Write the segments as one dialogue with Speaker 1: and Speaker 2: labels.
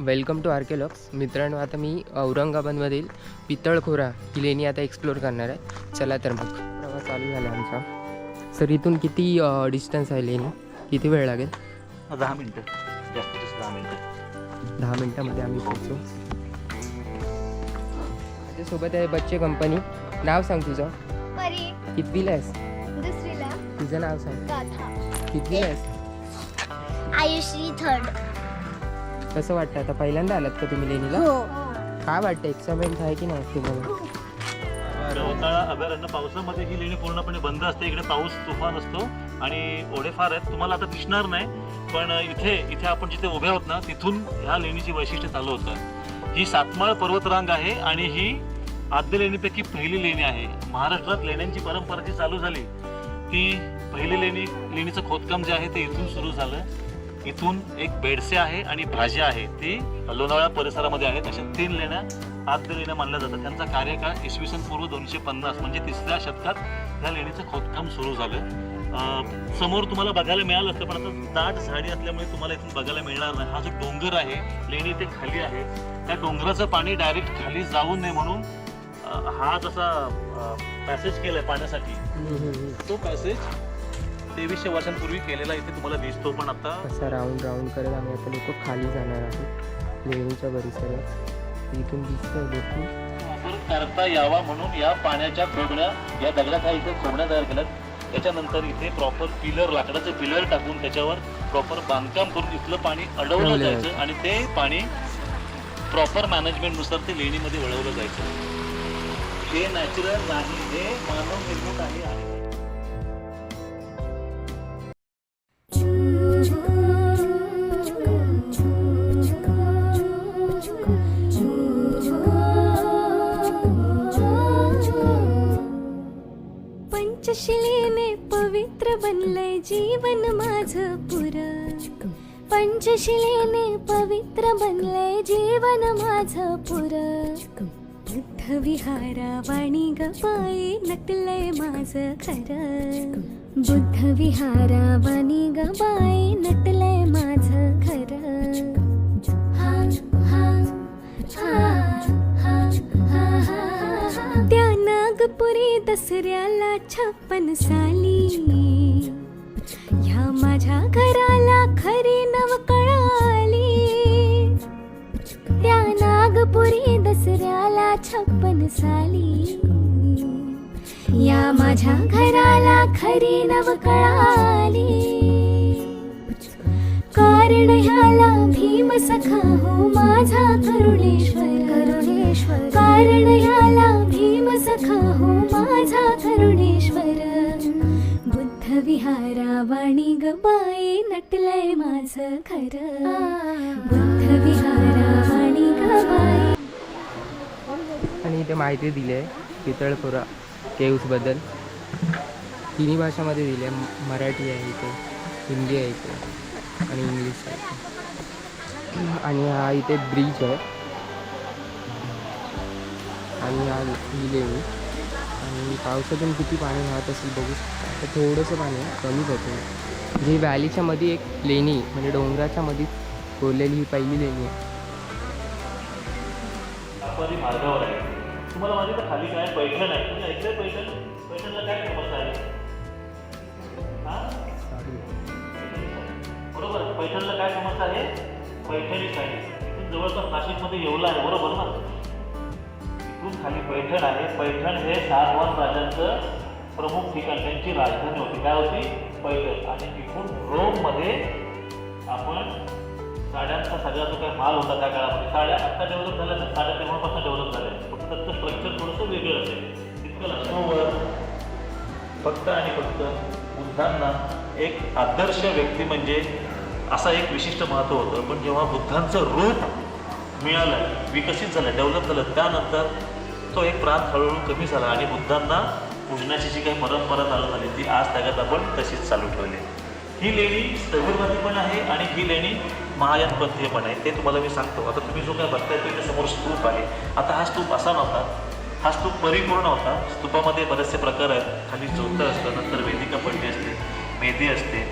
Speaker 1: Welcome to आर्केलॉक्स मित्रांनो आता मी औरंगाबादमधील पितळखोरा ही लेणी आता एक्सप्लोर करणार आहे. चला तर मग. प्रवास चालू झाला आमचा. सर इथून किती डिस्टन्स आहे लेणी? किती वेळ लागेल?
Speaker 2: दहा मिनटं. जास्तीत जास्त दहा मिनटं.
Speaker 1: दहा मिनटामध्ये आम्ही पोहोचू. माझ्यासोबत आहे बच्चे कंपनी नाव सांग तुझं.
Speaker 3: परी.
Speaker 1: कितवीला आहेस? तुझं नाव सांग. कितवीला आहेस?
Speaker 3: आयुश्री थर्ड
Speaker 1: कसं वाटतं? आता पहिल्यांदा आलात का तुम्ही लेणीला?
Speaker 3: हो.
Speaker 1: काय वाटतं? एक्साइटमेंट आहे की नाही तुम्हाला?
Speaker 2: रवताळा अभयारण्य पावसामध्ये ही लेणी पूर्णपणे बंद असते. इकडे पाऊस तुफान असतो आणि ओढे फार आहेत. तुम्हाला आता दिसणार नाही पण इथे इथे आपण जिथे उभे आहोत ना तिथून ह्या लेणीची वैशिष्ट्य चालू होतं. ही सातमाळ पर्वतरांग आहे आणि ही आद्य लेणीपैकी पहिली लेणी आहे. महाराष्ट्रात लेण्यांची परंपरा जी चालू झाली ती पहिली लेणी लेणीचं खोदकाम जे आहे ते इथून सुरू झालं. इथून एक बेडसे आहे आणि भाज्या आहे. ती लोणावळा परिसरामध्ये आहेत. अशा तीन लेण्या आद्य लेण्या मानल्या जातात. त्यांचा कार्यकाळ इसवी सन पूर्व दोनशे पन्नास म्हणजे तिसऱ्या शतकात ह्या लेणीचं खोदकाम सुरू झालं. समोर तुम्हाला बघायला मिळालं असतं पण आता दाट झाडी असल्यामुळे तुम्हाला इथून बघायला मिळणार नाही. हा जो डोंगर आहे लेणी इथे खाली आहे. त्या डोंगराचं पाणी डायरेक्ट खाली जाऊ नये म्हणून हा जसा पॅसेज केलाय पाण्यासाठी तो पॅसेज तेवीसशे वर्षांपूर्वी केलेला इथे तुम्हाला दिसतो पण आता
Speaker 1: असा राऊंड राऊंड करत आम्ही आता लोक खाली जाणार आहोत लेणीच्या परिसरात. इथून दिसतंय देखील
Speaker 2: वापर करता यावा म्हणून या पाण्याच्या खोबण्या या दगडात इथे खोबण्या तयार केल्यात. त्याच्यानंतर इथे प्रॉपर पिलर लाकडाचे पिलर टाकून त्याच्यावर प्रॉपर बांधकाम करून इथलं पाणी अडवलं
Speaker 1: अडवलं
Speaker 2: जायचं आणि ते पाणी प्रॉपर मॅनेजमेंटनुसार ते लेणीमध्ये वळवलं जायचं. हे नॅचरल नाही हे मानव निर्मित आहे आणि
Speaker 4: जीवन माझ पुर. पंचशिलेने पवित्र बनलंय जीवन माझ पुर. बुद्ध विहारा वाणी गपाई नटलंय माझ खर. बुद्ध विहारा वाणी गपाई नटलंय माझ खर. हा हा हा हा हा हा त्या नागपुरी दसऱ्याला छप्पन साली. माझ्या घराला खरी नव कळाली. त्या नागपुरी दसऱ्याला छप्पन साली. या माझ्या घराला खरी नव कळाली. कारण ह्याला भीम सखा हो माझा करुणेश्वर. करुणेश्वर कारण ह्याला भीम सखा हो माझा करुणेश्वर. विहारा वाणी गबाई नटलंय माझ खर. बुद्ध विहारा वाणी गबाई
Speaker 1: आणि इथे माहिती दिली आहे पितळखोरा केव्सबद्दल तिन्ही भाषामध्ये दिली आहे मराठी आहे इथे हिंदी आहे इथे आणि इंग्लिश आहे इथे. आणि हा इथे ब्रिज आहे. आणि हा लेणी आणि पावसातून किती पाणी वाहत असेल बघू शकता. थोडंसं पाणी कमीच होतं जी व्हॅलीच्या मध्ये एक लेणी म्हणजे डोंगराच्या मध्ये कोरलेली ही पहिली लेणी आहे.
Speaker 2: व्यापारी मार्गावर आहे. तुम्हाला माहिती का खाली काय पैठण आहे? तुम्ही ऐकलंय पैठण? पैठणला काय फेमस आहे? हा? बरोबर. पैठणला काय फेमस आहे? पैठणी साडी जवळपास नाशिकमध्ये येवला आहे. बरोबर ना? इथून खाली पैठण आहे. पैठण हे सारवान राजांचं प्रमुख ठिकाण. त्यांची राजधानी होती. काय होती? पैठण. आणि तिथून रोममध्ये आपण साड्यांचा सगळा जो काही माल होता त्या काळामध्ये साड्या आत्ता डेव्हलप झाल्या तर साड्या तेव्हापासून डेव्हलप झाल्या फक्त त्याचं स्ट्रक्चर थोडंसं वेगळं असेल. तितकं लक्ष्मणवर फक्त आणि फक्त बुद्धांना एक आदर्श व्यक्ती म्हणजे असा एक विशिष्ट महत्त्व होतं. पण जेव्हा बुद्धांचं रूप मिळालं विकसित झालं डेव्हलप झालं त्यानंतर तो एक प्रांत हळूहळू कमी झाला आणि बुद्धांना पूजनाची जी काही परंपरा चालू झाली ती आज त्यागात आपण तशीच चालू ठेवली. ही लेणी स्थविरवादी पण आहे आणि ही लेणी महायानपंथीय पण आहे. ते तुम्हाला मी सांगतो. आता तुम्ही जो काय बघताय तो समोर स्तूप आहे. आता हा स्तूप असा नव्हता. हा स्तूप परिपूर्ण होता. स्तूपामध्ये बरेचसे प्रकार आहेत. खाली जोतं असतं नंतर वेदिका पडली असते मेदी असते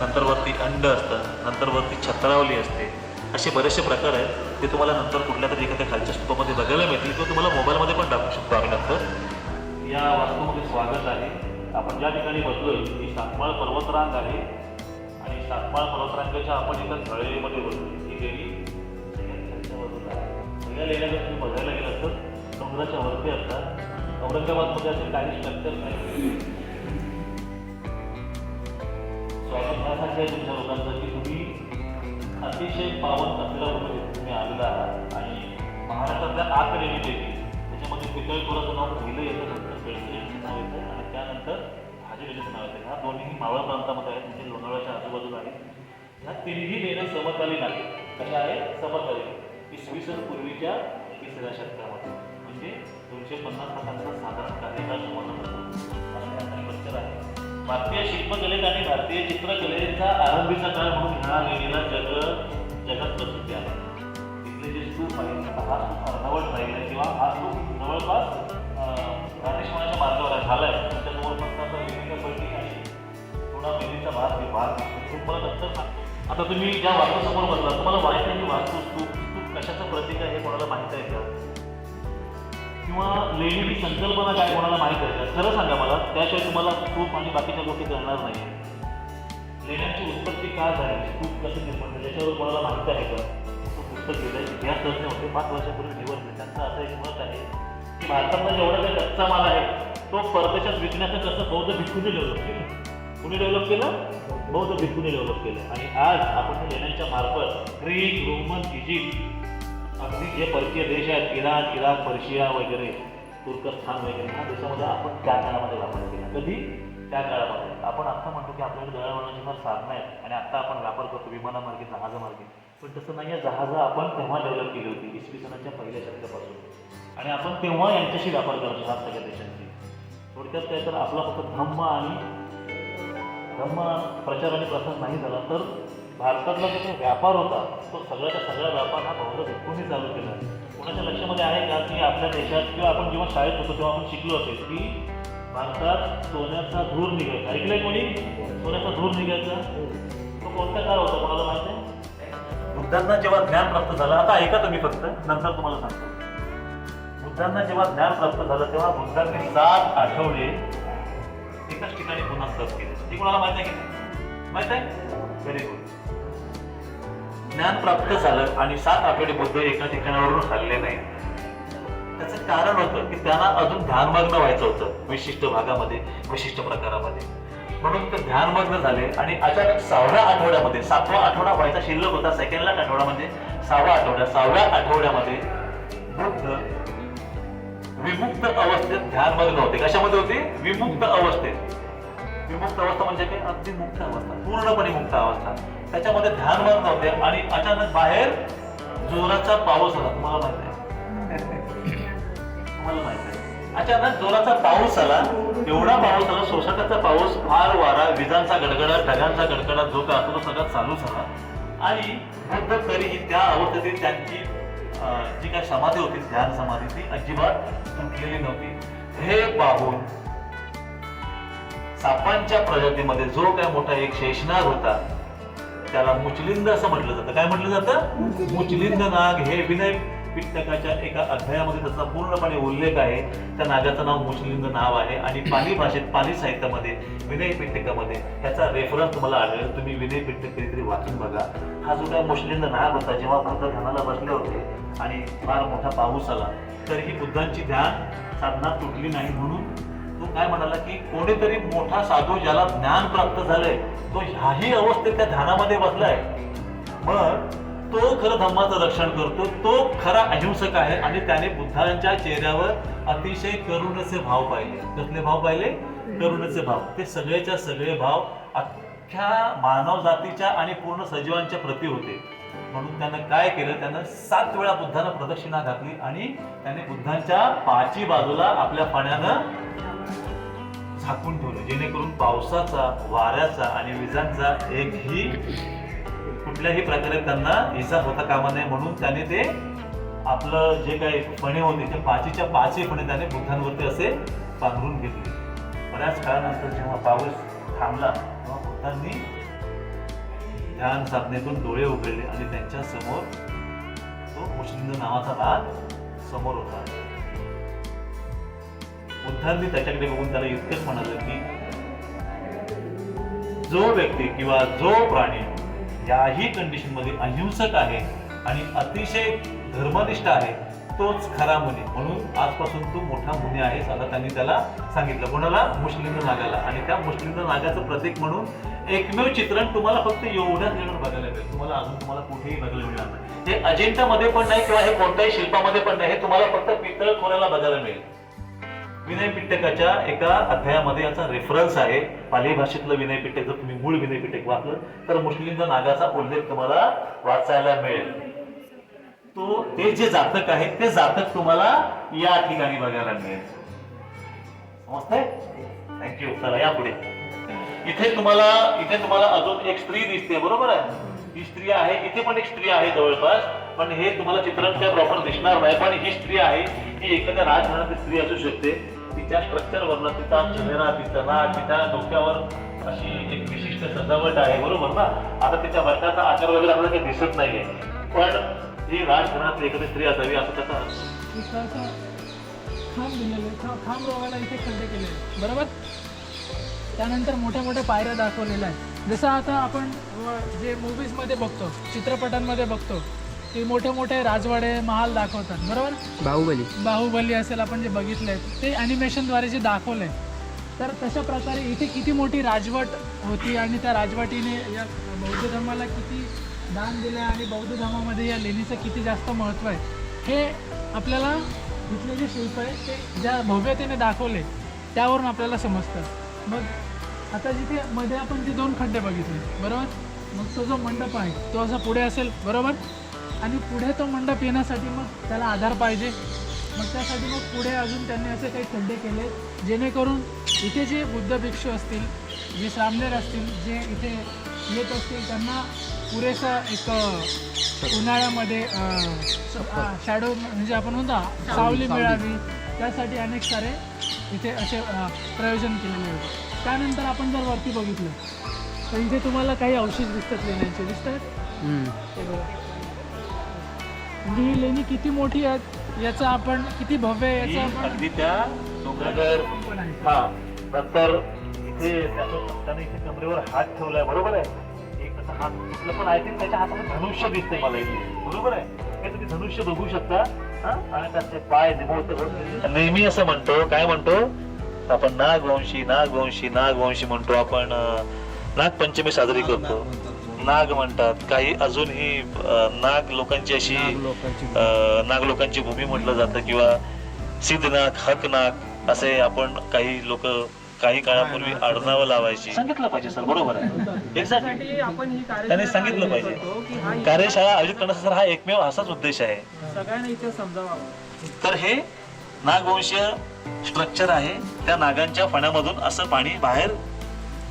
Speaker 2: नंतर वरती अंड असतं नंतर वरती छत्रावली असते. असे बरेचसे प्रकार आहेत ते तुम्हाला नंतर कुठल्या तरी एखाद्या खालच्या स्तूपामध्ये बघायला मिळतील. किंवा तुम्हाला मोबाईलमध्ये पण टाकू शकतो आम्ही नंतर. या वास्तूमध्ये स्वागत आहे. आपण ज्या ठिकाणी बसलोय ही सातमाळ पर्वतरांग आहे. आणि सातमाळ पर्वतरांगाच्या आपण एका तळेमध्ये बसलो ही देवी खालच्या सगळ्या तुम्ही बघायला गेलात तर डोंगराच्या वरती असतात. औरंगाबादमध्ये असे काही स्ट्रक्चर नाही. स्वागत आहे तुमच्या लोकांचं की तुम्ही अतिशय पावन असलेला कुठे तुम्ही आलेला आहात आणि महाराष्ट्रातल्या आत लेणी देवी. त्याच्यामध्ये पितळपुराचं नाव पहिलं येतं नंतर बेळशी नाव येतं आणि त्यानंतर भाजीलेलीचं नाव येतं. ह्या दोन्ही मावळ प्रांतामध्ये आहेत म्हणजे लोणावळ्याच्या आजूबाजूला आहेत. ह्या तिन्ही लेण्या समकालीन आहेत. कशा आहेत? समकालीन. इसवी सन पूर्वीच्या तिसऱ्या शतकामध्ये म्हणजे दोनशे पन्नास तासांचा साधारण कार्यकाळ भारतीय शिल्पकलेत आणि भारतीय चित्रकलेचा आरंभीचा काळ म्हणून ह्या गेलेला जग जगात प्रसिद्ध आहे. तिथले जे स्तूप आहे हा स्तूप अर्धवट राहिला किंवा हा स्तूप जवळपास रामेश्वराच्या मार्गावर आहे झालाय. त्याच्यासमोर फक्त आता विविध पलटी आणि थोडा मेहंदीचा भाग आहे भाग तुम्हाला नंतर सांगतो आता तुम्ही ज्या वास्तूसमोर बसला तुम्हाला माहिती आहे की वास्तू स्तूप स्तूप कशाचं प्रतीक आहे हे कोणाला माहीत आहे का? किंवा लेणीची संकल्पना काय कोणाला माहीत आहे? का खरं सांगा मला त्याशिवाय तुम्हाला खूप आणि बाकीच्या गोष्टी कळणार नाही लेण्यांची उत्पत्ती का झाली? खूप कसं निर्माण झालं याच्यावर कोणाला माहीत आहे का? तो पुस्तक लिहिलं इतिहास तज्ञ होते. पाच वर्षापूर्वी निवडले त्यांचं असं एक मत आहे की भारतातला जेवढा काही कच्चा माल आहे तो परदेशात विकण्याचं कसं बौद्ध भिक्खूने डेव्हलप केलं? कुणी डेव्हलप केलं? बौद्ध भिक्खूने डेव्हलप केलं. आणि आज आपण लेण्यांच्या मार्फत ग्रीक रोमन इजिप्त अगदी जे परकीय देश आहेत इराण इराक पर्शिया वगैरे तुर्कस्थान वगैरे ह्या देशामध्ये आपण त्या काळामध्ये वापर केला कधी? त्या काळामध्ये. आपण आत्ता म्हणतो की आपल्याकडे दळणवळणाची फार साधनं आहेत आणि आत्ता आपण व्यापार करतो विमानामार्गे जहाजामार्गे. पण तसं नाही आहे. जहाजं आपण तेव्हा डेव्हलप केली होती इसवी सणाच्या पहिल्या शतकापासून. आणि आपण तेव्हा यांच्याशी व्यापार करतो ह्या सगळ्या देशांशी. थोडक्यात काय तर आपला फक्त धम्म आणि धम्म प्रचार आणि प्रसार नाही झाला तर भारतातला जो काही व्यापार होता तो सगळ्याचा सगळा व्यापार हा बौद्ध विकूनही चालू केला. कोणाच्या लक्षामध्ये आहे का की आपल्या देशात किंवा आपण जेव्हा शाळेत होतो तेव्हा आपण शिकलो असेल की भारतात सोन्याचा धूर निघायचा. ऐकलंय कोणी? सोन्याचा धूर निघायचा? तो कोणता काळ होता कोणाला माहिती आहे? बुद्धांना जेव्हा ज्ञान प्राप्त झालं आता ऐका तुम्ही फक्त नंतर तुम्हाला सांगतो. बुद्धांना जेव्हा ज्ञान प्राप्त झालं तेव्हा बुद्धांनी सात आठवडे एकाच ठिकाणी पुन्हा तप केले. ती कोणाला माहिती आहे की माहीत आहे? व्हेरी गुड ज्ञान प्राप्त झालं आणि सात आठवडे बुद्ध एका ठिकाणावरून हल्ले नाही. त्याचं कारण होतं की त्यांना अजून ध्यानमग्न व्हायचं होतं विशिष्ट भागामध्ये विशिष्ट प्रकारामध्ये. म्हणून ते ध्यानमग्न झाले आणि अचानक सहाव्या आठवड्यामध्ये सातवा आठवडा व्हायचा शिल्लक होता सेकंड लाख सहाव्या सहावा आठवड्या सहाव्या आठवड्यामध्ये बुद्ध विमुक्त अवस्थेत ध्यानमग्न होते. कशामध्ये होते? विमुक्त अवस्थेत. विमुक्त अवस्था म्हणजे काय? अगदी मुक्त अवस्था पूर्णपणे मुक्त अवस्था. त्याच्यामध्ये ध्यान ध्यानमग्न होते आणि अचानक बाहेर जोराचा पाऊस आला. तुम्हाला माहीत आहे. तुम्हाला माहीत आहे. अचानक जोराचा पाऊस आला. एवढा पाऊस आला सोसाट्याचा पाऊस फार वारा विजांचा गडगडाट ढगांचा गडगडाट जो काय असतो तो सगळा चालू झाला आणि बुद्ध तरीही त्या अवस्थेतील त्यांची जी काय समाधी होती ध्यान समाधी ती अजिबात तुटलेली नव्हती. हे पाहून सापांच्या प्रजातीमध्ये जो काय मोठा एक शेषनाग होता त्याला मुचलिंद असं म्हटलं जातं. काय म्हटलं जातं? मुचलिंद. नाग हे विनय पिटकाच्या एका अध्यायामध्ये त्याचा पूर्णपणे उल्लेख आहे. त्या नागाचं नाव मुचलिंद नाव आहे आणि पाली भाषेत पाली साहित्यामध्ये विनय पिटकामध्ये त्याचा रेफरन्स तुम्हाला आढळेल. तुम्ही विनय पिटक कधीतरी वाचून बघा. हा जो काय मुचलिंद नाग होता जेव्हा बुद्ध ध्यानाला बसले होते आणि फार मोठा पाऊस आला तरीही बुद्धांची ध्यान साधना तुटली नाही म्हणून तो काय म्हणाला की कोणीतरी मोठा साधू ज्याला ज्ञान प्राप्त झालंय तो ह्याही अवस्थेत त्या ध्यानामध्ये बसलाय. मग तो खरं धम्माचं रक्षण करतो तो खरा अहिंसक आहे आणि त्याने बुद्धांच्या चेहऱ्यावर अतिशय करुणेचे भाव पाहिले. कसले भाव पाहिले? करुणेचे भाव. ते सगळेच्या सगळे भाव अख्ख्या मानव जातीच्या आणि पूर्ण सजीवांच्या प्रती होते. म्हणून त्यानं काय केलं? त्यानं सात वेळा बुद्धानं प्रदक्षिणा घातली आणि त्याने बुद्धांच्या पाची बाजूला आपल्या पाण्यानं झाकून ठेवलं जेणेकरून पावसाचा वाऱ्याचा आणि विजांचा एकही कुठल्याही प्रकारे त्यांना इजा होता कामा नये म्हणून त्याने ते आपलं जे काही फणे होते ते पाचीच्या पाचही फणे त्याने बुद्धांवरती असे पांघरून घेतले. बऱ्याच काळानंतर जेव्हा पाऊस थांबला तेव्हा बुद्धांनी ध्यान साधनेतून डोळे उघडले आणि त्यांच्यासमोर तो मुश्लिंद नावाचा नाग समोर होता. बुद्धांनी त्याच्याकडे बघून त्याला इतकंच म्हणालं की जो व्यक्ती किंवा जो प्राणी याही कंडिशनमध्ये अहिंसक आहे आणि अतिशय धर्मनिष्ठ आहे तोच खरा मुनी. म्हणून आजपासून तू मोठा मुनी आहेस असं त्यांनी त्याला सांगितलं. कोणाला? मुस्लिम नागाला. आणि त्या मुस्लिम नागाचं प्रतीक म्हणून एकमेव चित्रण तुम्हाला फक्त एवढ्याच लेवल बघायला मिळेल. तुम्हाला अजून तुम्हाला कुठेही बघायला मिळणार नाही. हे अजिंठामध्ये पण नाही किंवा हे कोणत्याही शिल्पामध्ये पण नाही. हे तुम्हाला फक्त पितळ खोऱ्याला बघायला मिळेल. विनय पिटकाच्या एका अध्यायामध्ये याचा रेफरन्स आहे. पाली भाषेतलं विनय पिटक जर तुम्ही मूळ विनय पिटक वाचलं तर मुस्लिम नागाचा उल्लेख तुम्हाला वाचायला मिळेल. तो ते जे जातक आहे ते जातक तुम्हाला या ठिकाणी बघायला मिळेल. समजतंय? थँक्यू चला या पुढे. इथे तुम्हाला इथे तुम्हाला अजून एक स्त्री दिसते बरोबर आहे? ही स्त्री आहे इथे पण एक स्त्री आहे जवळपास पण हे तुम्हाला चित्रण काय प्रॉपर दिसणार नाही पण ही स्त्री आहे ही एखाद्या राजघराण्याची स्त्री असू शकते. तिच्या स्ट्रक्चर तिचा चेहरा तिचा नाक तिच्या डोक्यावर अशी एक विशिष्ट सजावट आहे बरोबर ना? आता तिच्या वर्षाचा आचार वगैरे आपल्याला काही दिसत नाहीये. पण ही राजघराण्यातली एखादी स्त्री असावी असं त्याचा
Speaker 5: खांब दिलेले खांब इथे खड्डे केलेले बरोबर? त्यानंतर मोठ्या मोठ्या पायऱ्या दाखवलेल्या आहेत. जसं आता आपण जे मूवीजमध्ये बघतो चित्रपटांमध्ये बघतो की मोठे मोठे राजवाडे महाल दाखवतात बरोबर?
Speaker 1: बाहुबली.
Speaker 5: बाहुबली असेल आपण जे बघितलंय ते ॲनिमेशनद्वारे जे दाखवलंय. तर तशा प्रकारे इथे किती मोठी राजवट होती आणि त्या राजवटीने या बौद्ध धर्माला किती दान दिलं आणि बौद्ध धर्मामध्ये या लेणीचं किती जास्त महत्त्व आहे हे आपल्याला इथले जे शिल्प आहे ते ज्या भव्यतेने दाखवले त्यावरून आपल्याला समजतं. मग आता जिथे मध्ये आपण जे दोन खड्डे बघितले बरोबर? मग तो जो मंडप आहे तो असा पुढे असेल बरोबर? आणि पुढे तो मंडप येण्यासाठी मग त्याला आधार पाहिजे. मग त्यासाठी मग पुढे अजून त्यांनी असे काही खड्डे केले जेणेकरून इथे जे बुद्ध भिक्षू असतील जे श्रामणेर असतील जे इथे येत असतील त्यांना पुरेसा एक उन्हाळ्यामध्ये शॅडो म्हणजे आपण म्हणतो सावली. मिळावी. त्यासाठी अनेक सारे इथे असे प्रयोजन केलेले होते त्यानंतर आपण जर वरती बघितलं तर इथे तुम्हाला काही अवशेष दिसतात लेण्यांचे. दिसतात. हे लेणी किती मोठी आहेत याचं आपण किती भव्य आहे याचं आपण
Speaker 2: अगदी त्या डोंगरावर
Speaker 5: आहे.
Speaker 2: हा नंतर इथे त्याचं त्याने इथे कमरेवर हात ठेवलाय बरोबर आहे? एक हात पण आय थिंक त्याच्या हातामध्ये धनुष्य दिसतंय मला इथे. बरोबर आहे? हे तुम्ही धनुष्य बघू शकता हा? आणि त्याचे पाय निमवत नेहमी असं म्हणतो काय म्हणतो? आपण नागवंशी नागवंशी नागवंशी म्हणतो आपण नागपंचमी साजरी करतो. नाग म्हणतात. काही अजूनही नाग लोकांची अशी
Speaker 1: नाग लोकांची
Speaker 2: भूमी म्हटलं जातं किंवा सिद्धनाग हकनाग असे आपण काही लोक काही काळापूर्वी आडनावं लावायची. सांगितलं पाहिजे सर. बरोबर आहे. एक्झॅक्टली
Speaker 5: ही
Speaker 2: त्याने सांगितलं
Speaker 5: आयोजित
Speaker 2: पाहिजे.
Speaker 5: हा
Speaker 2: कार्यशाळा आयोजित करण्याचा सर हा एकमेव असाच उद्देश आहे.
Speaker 5: सगळ्यांना इथे समजावा.
Speaker 2: तर हे नागवंशीय स्ट्रक्चर आहे त्या नागांच्या फण्यामधून असं पाणी बाहेर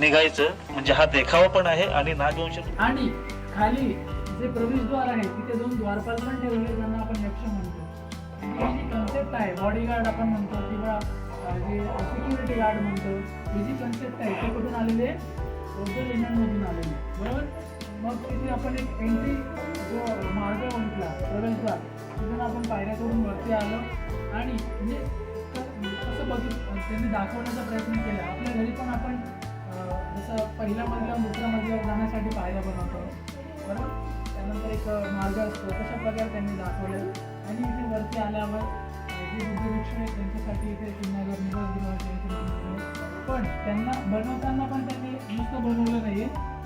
Speaker 2: निघायचं म्हणजे हा देखावा पण आहे आणि नागवंश
Speaker 5: आणि खाली जे प्रवेशद्वार आहे तिथे दोन द्वारपाल पण ठेवले ज्यांना आपण यक्ष म्हणतो. ही जी कन्सेप्ट आहे बॉडीगार्ड आपण म्हणतो किंवा जे सिक्युरिटी गार्ड म्हणतो ही जी कन्सेप्ट आहे ते कुठून आलेली आहे? बौद्ध लेण्यांमधून बरोबर? मग तिथे आपण एक एंट्री जो मार्ग म्हटला प्रवेशद्वार तिथून आपण पायऱ्या करून वरती आलो आणि म्हणजे कसं बघित त्यांनी दाखवण्याचा प्रयत्न केला. आपल्या घरी पण आपण असं पहिला मजला मजल्यावर दुसऱ्या मजल्यावर जाण्यासाठी पाहायला बनवतो बरोबर त्यानंतर एक मार्ग असतो. तशा प्रकारे त्यांनी दाखवले. आणि इथे वरती आल्यावर जे बुद्ध आहे आहेत त्यांच्यासाठी इथे किन्नागर निवासगृह पण. त्यांना बनवताना पण त्यांनी नुसतं बनवलं नाही आहे